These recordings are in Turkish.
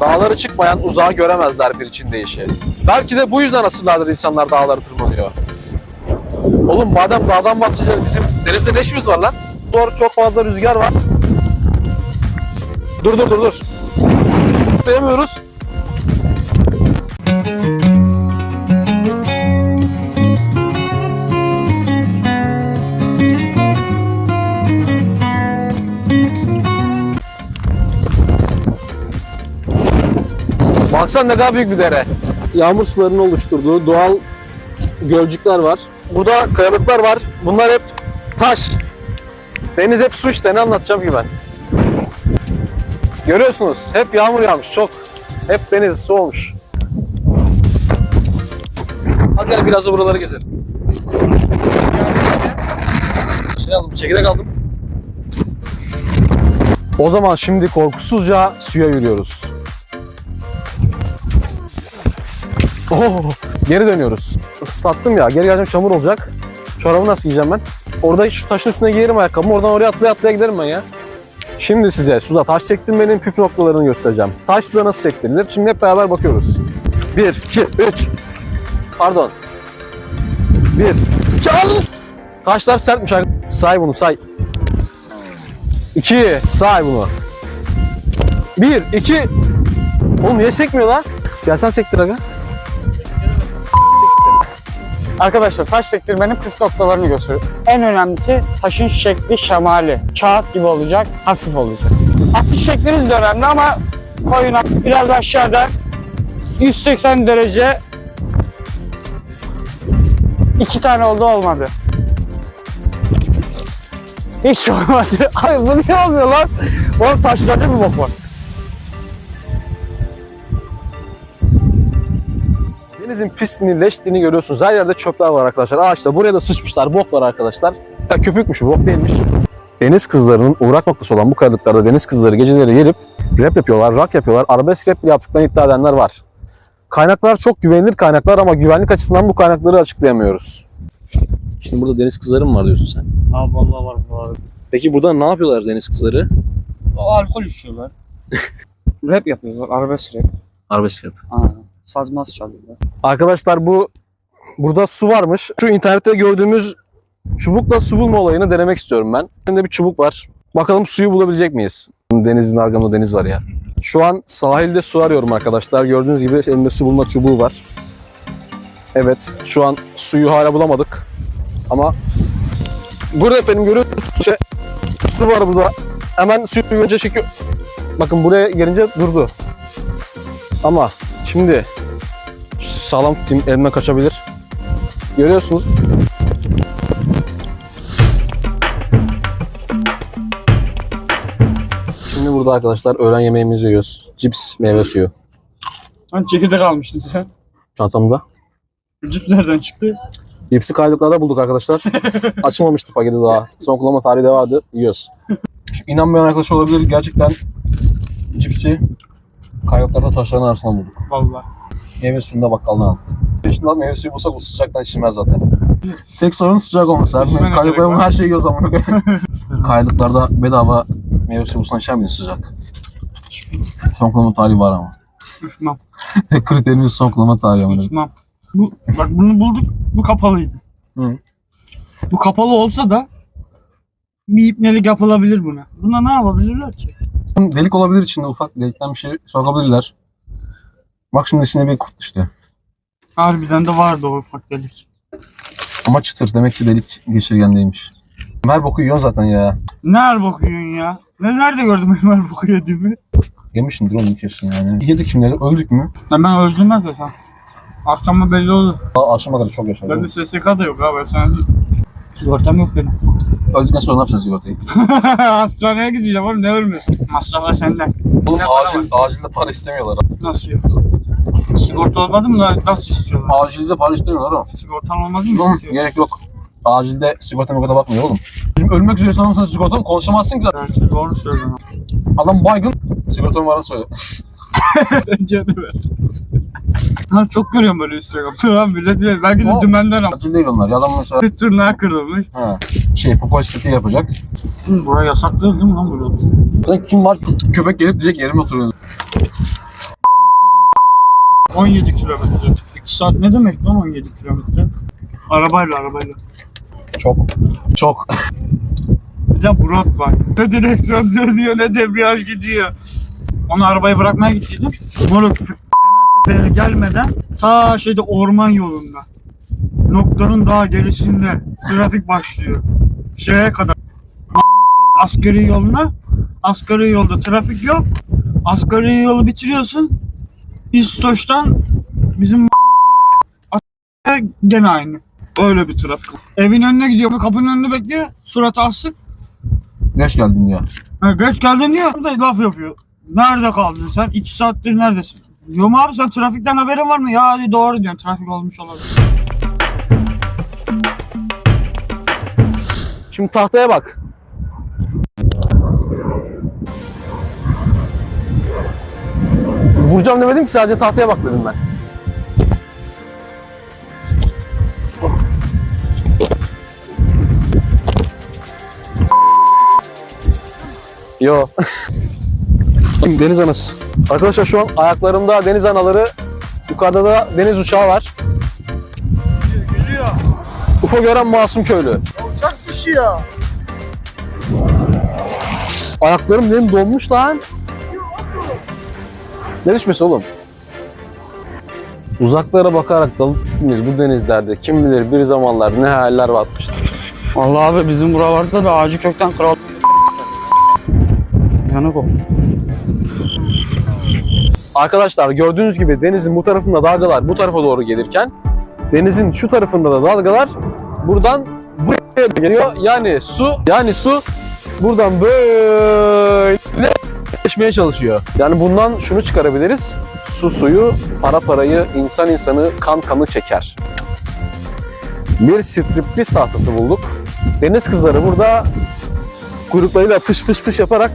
Dağları çıkmayan uzağı göremezler bir Çin deyişi. Belki de bu yüzden asırlardır insanlar dağları tırmanıyor. Oğlum madem dağdan bahsedeceğiz bizim denizde ne işimiz var lan? Doğru çok fazla rüzgar var. Dur dur dur dur. Duyamıyoruz. Ne kadar büyük bir dere. Yağmur sularının oluşturduğu doğal gölcükler var. Burada kayalıklar var. Bunlar hep taş. Deniz hep su işte ne anlatacağım ki ben. Görüyorsunuz hep yağmur yağmış çok. Hep deniz su olmuş. Hadi gel biraz da buraları gezelim. Şey aldım, çekirdek aldım. O zaman şimdi korkusuzca suya yürüyoruz. Oo, geri dönüyoruz. Islattım ya. Geri geleceğim çamur olacak. Çorabı nasıl giyeceğim ben? Orada şu taşın üstüne giyerim ayakkabımı. Oradan oraya atlaya atlaya giderim ben ya. Şimdi size suda taş sektirmenin püf noktalarını göstereceğim. Taş suda nasıl sektirilir? Şimdi hep beraber bakıyoruz. 1, 2, 3. Pardon. 1, 2, al! Taşlar sertmiş. Say bunu say. 2, say bunu. 1, 2. Oğlum niye sekmiyor lan? Gel sen sektir aga. Arkadaşlar taş sektirmenin püf noktalarını gösteriyor. En önemlisi taşın şekli şemali. Kağıt gibi olacak, hafif olacak. Atış şekliniz de önemli ama koyuna biraz aşağıda 180 derece iki tane oldu olmadı. Hiç olmadı. Ay bu ne olmuyor lan? Oğlum taşlarda bir bok var. Denizin pisliğini, leşliğini görüyorsunuz. Her yerde çöpler var arkadaşlar. Ağaçta buraya da sıçmışlar. Bok var arkadaşlar. Ya köpükmüş, bok değilmiş. Deniz kızlarının uğrak noktası olan bu kayalıklarda deniz kızları geceleri gelip rap yapıyorlar, rock yapıyorlar. Arabesk rap bile yaptıklarını iddia edenler var. Kaynaklar çok güvenilir kaynaklar ama güvenlik açısından bu kaynakları açıklayamıyoruz. Şimdi burada deniz kızları mı var diyorsun sen? Aa vallahi var bu arada. Peki burada ne yapıyorlar deniz kızları? Alkol içiyorlar. rap yapıyorlar, arabesk rap. Arabesk rap. Aa, sazmaz çalıyorlar. Arkadaşlar bu burada su varmış. Şu internette gördüğümüz çubukla su bulma olayını denemek istiyorum ben. Elinde bir çubuk var. Bakalım suyu bulabilecek miyiz? Denizin arkamda deniz var ya. Şu an sahilde su arıyorum arkadaşlar. Gördüğünüz gibi elimde su bulma çubuğu var. Evet şu an suyu hala bulamadık. Ama burada efendim görüyorsunuz işte su var burada. Hemen suyu önce çekiyor. Bakın buraya gelince durdu. Ama şimdi sağlam tutayım elimden kaçabilir. Görüyorsunuz. Şimdi burada arkadaşlar öğlen yemeğimizi yiyoruz. Cips, meyve suyu. Hani çekirdek almıştın sen. Çantamda. Cip nereden çıktı? Cipsi kaydıklarda bulduk arkadaşlar. Açılmamıştı paketi daha. Son kullanma tarihi de vardı. Yiyoruz. Şu inanmayan arkadaş olabilir. Gerçekten cipsi kaydıklarda taşların arasından bulduk. Vallahi. Meyve suyunu da bakkaldan aldık. Şimdi meyve suyu bulsak bu sıcaktan içilmez zaten. Tek sorun sıcak olması. Her, var. her şeyi yiyoruz ama. Kaydıklarda bedava meyve suyu bulsan içer miydin sıcak? Son kullanma tarihi var ama. Düşmem. Tek kriterimiz son kullanma tarihi ama. Düşmem. Bu, bak bunu bulduk. Bu kapalıydı. Hı. Bu kapalı olsa da bir ipnelik yapılabilir buna. Buna ne yapabilirler ki? Delik olabilir içinde ufak delikten bir şey sokabilirler. Bak şimdi içine bir kurt düştü. Harbiden de vardı o ufak delik. Ama çıtır demek ki delik geçirgendeymiş. Her boku yiyorsun zaten ya. Nerede bakıyorsun ya? Ne nerede gördüm her boku yediğimi? Yemişsindir oğlum kesin yani. Yedik şimdi öldük mü? Ben, ben öldürmez de sen. Akşama belli olur. Aa, akşama kadar çok yaşar. Bende SSK da yok abi. Sen Sigortam yok benim. Öldükten sonra ne yapacağız sigortayı? Hastaneye gideceğim oğlum ne ölmüyorsun? Masraflar senden. Oğlum Ne acil, acilde para istemiyorlar. Nasıl yok? Sigorta olmadı mı? Nasıl istiyorlar? Acilde para istemiyorlar oğlum. Sigortan olmadı mı istiyor? gerek yok. Acilde sigorta mı bakmıyor oğlum. Bizim ölmek üzere sanırım sen sigorta konuşamazsın ki zaten. Gerçi doğru söylüyorsun. Adam baygın. Sigorta numaranı söyle. Bence de ver. Çok görüyorum böyle Instagram. Tamam millet diyor. Belki de O- dümenden ama. Acil değil onlar. Ya adam mesela Tırnağı kırılmış. ha, şey popo estetiği yapacak. Hı, buraya yasak değil değil mi lan böyle? Lan kim var? Köpek gelip direkt yerime oturuyor. 17 kilometre. 2 saat ne demek lan 17 kilometre? Arabayla arabayla. Çok. Çok. Bir de Burak var. Ne direksiyon dönüyor ne debriyaj gidiyor. Onu arabayı bırakmaya gittiydim. Moruk Fenertepe'ye gelmeden ta şeyde orman yolunda. Noktanın daha gerisinde trafik başlıyor. Şeye kadar. Askeri yoluna. Askeri yolda trafik yok. Askeri yolu bitiriyorsun. İstoç'tan bizim gene aynı. Öyle bir trafik. Evin önüne gidiyor. Kapının önünde bekliyor. Suratı asık. Geç geldin ya. Ha, geç geldin diyor. Burada laf yapıyor. Nerede kaldın sen? İki saattir neredesin? Yok mu abi sen trafikten haberin var mı? Ya hadi doğru diyorsun. Trafik olmuş olabilir. Şimdi tahtaya bak. Vuracağım demedim ki sadece tahtaya bak dedim ben. Yo. deniz anası. Arkadaşlar şu an ayaklarımda deniz anaları, yukarıda da deniz uçağı var. Geliyor. UFO gören masum köylü. Uçak düşüyor. Ayaklarım benim donmuş lan. Ne düşmesi oğlum? Uzaklara bakarak dalıp gittiğimiz bu denizlerde kim bilir bir zamanlar ne hayaller batmıştır. Allah abi bizim buralarda da ağacı kökten kral. Yanık o. Arkadaşlar gördüğünüz gibi denizin bu tarafında dalgalar bu tarafa doğru gelirken denizin şu tarafında da dalgalar buradan buraya geliyor. Yani su yani su buradan böyle geçmeye çalışıyor. Yani bundan şunu çıkarabiliriz. Su suyu, para parayı, insan insanı, kan kanı çeker. Bir striptiz tahtası bulduk. Deniz kızları burada kuyruklarıyla fış fış fış yaparak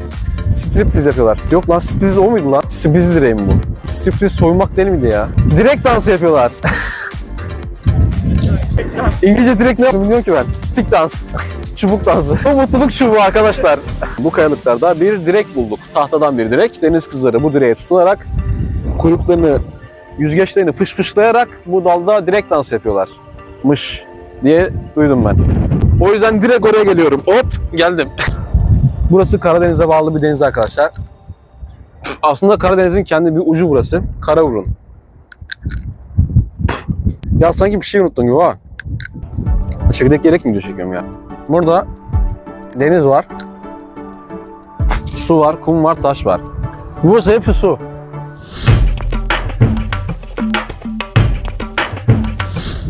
striptiz yapıyorlar. Yok lan striptiz o muydu lan? Striptiz direği mi bu? Striptiz soyunmak değil miydi ya? Direkt dansı yapıyorlar. İngilizce direkt ne yapıyorum bilmiyorum ki ben. Stick dans. Çubuk dansı. Bu mutluluk çubuğu arkadaşlar. Bu kayalıklarda bir direk bulduk. Tahtadan bir direk. Deniz kızları bu direğe tutunarak kuyruklarını, yüzgeçlerini fış fışlayarak bu dalda direkt dans yapıyorlar. Mış diye duydum ben. O yüzden direkt oraya geliyorum. Hop geldim. Burası Karadeniz'e bağlı bir deniz arkadaşlar. Aslında Karadeniz'in kendi bir ucu burası. Karavurun. Ya sanki bir şey unuttum gibi ha. Çekirdek gerek mi video çekiyorum ya? Burada deniz var. Su var, kum var, taş var. Burası hepsi su.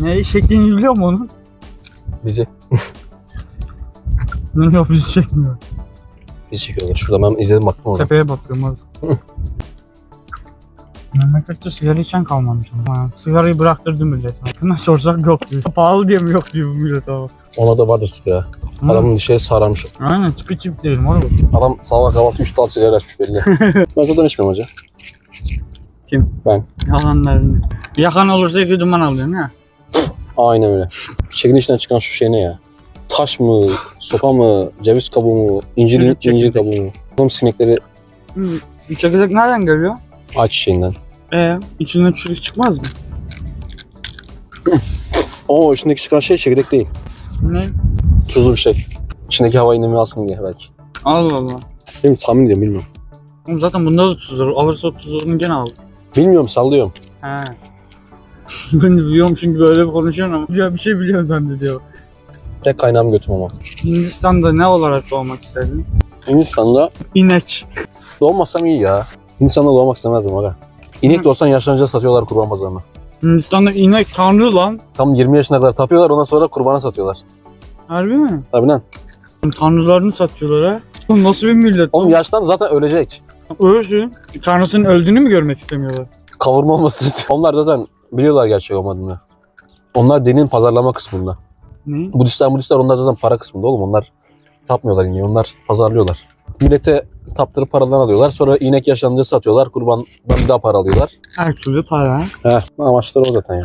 Ne şeklini biliyor mu onun? Bizi. Ne yok bizi çekmiyor. Bizi çekiyorlar. Şurada ben izledim baktım orada. Tepeye bakıyorum abi. Memlekette sigara içen kalmamış ama. Ha, Sigarayı bıraktırdı millet. Kime sorsak yok diyor. Pahalı diye mi yok diyor bu millet abi. Ona da vardır sigara. Hı. Adamın dişleri sararmış. Aynen tipi tip dedim oğlum. Adam sabah kahvaltı 3 dal sigara açmış belli. ben zaten içmiyorum hoca. Yalanlarını. Yakan olursa iki duman alıyorsun ha. Aynen öyle. Çekin içinden çıkan şu şey ne ya? Taş mı, sopa mı, ceviz kabuğu mu, incir, incir kabuğu mu? Oğlum sinekleri çekirdek nereden geliyor? aç çiçeğinden. Ee, içinden çürük çıkmaz mı? O içindeki çıkan şey çekirdek değil. Ne? Tuzlu bir şey. İçindeki hava inimi alsın diye belki. Allah Allah. Benim tahmin ediyorum bilmiyorum. Oğlum zaten bunda da tuz var. Alırsa o tuzunu gene al. Bilmiyorum sallıyorum. He. ben de biliyormuşum gibi öyle bir konuşuyorsun ama. Ya bir şey biliyorsun zannediyor. Tek kaynağım götüm ama. Hindistan'da ne olarak doğmak istedin? Hindistan'da İnek. doğmasam iyi ya. Hindistan'da doğmak istemezdim aga. İnek de olsan yaşlanınca satıyorlar kurban pazarına. Hindistan'da inek tanrı lan. Tam 20 yaşına kadar tapıyorlar ondan sonra kurbana satıyorlar. Harbi mi? Tabii lan. Tanrılarını satıyorlar ha. Oğlum nasıl bir millet? Oğlum yaştan zaten ölecek. Ölsün. Tanrısının öldüğünü mü görmek istemiyorlar? Kavurma olması. Onlar zaten biliyorlar gerçek olmadığını. Onlar dinin pazarlama kısmında. Ne? Budistler Budistler onlar zaten para kısmında oğlum. Onlar tapmıyorlar ineği. Onlar pazarlıyorlar. Millete taptırıp paradan alıyorlar. Sonra inek yaşlanınca satıyorlar. Kurbandan bir daha para alıyorlar. Her türlü para. Heh, amaçları o zaten ya.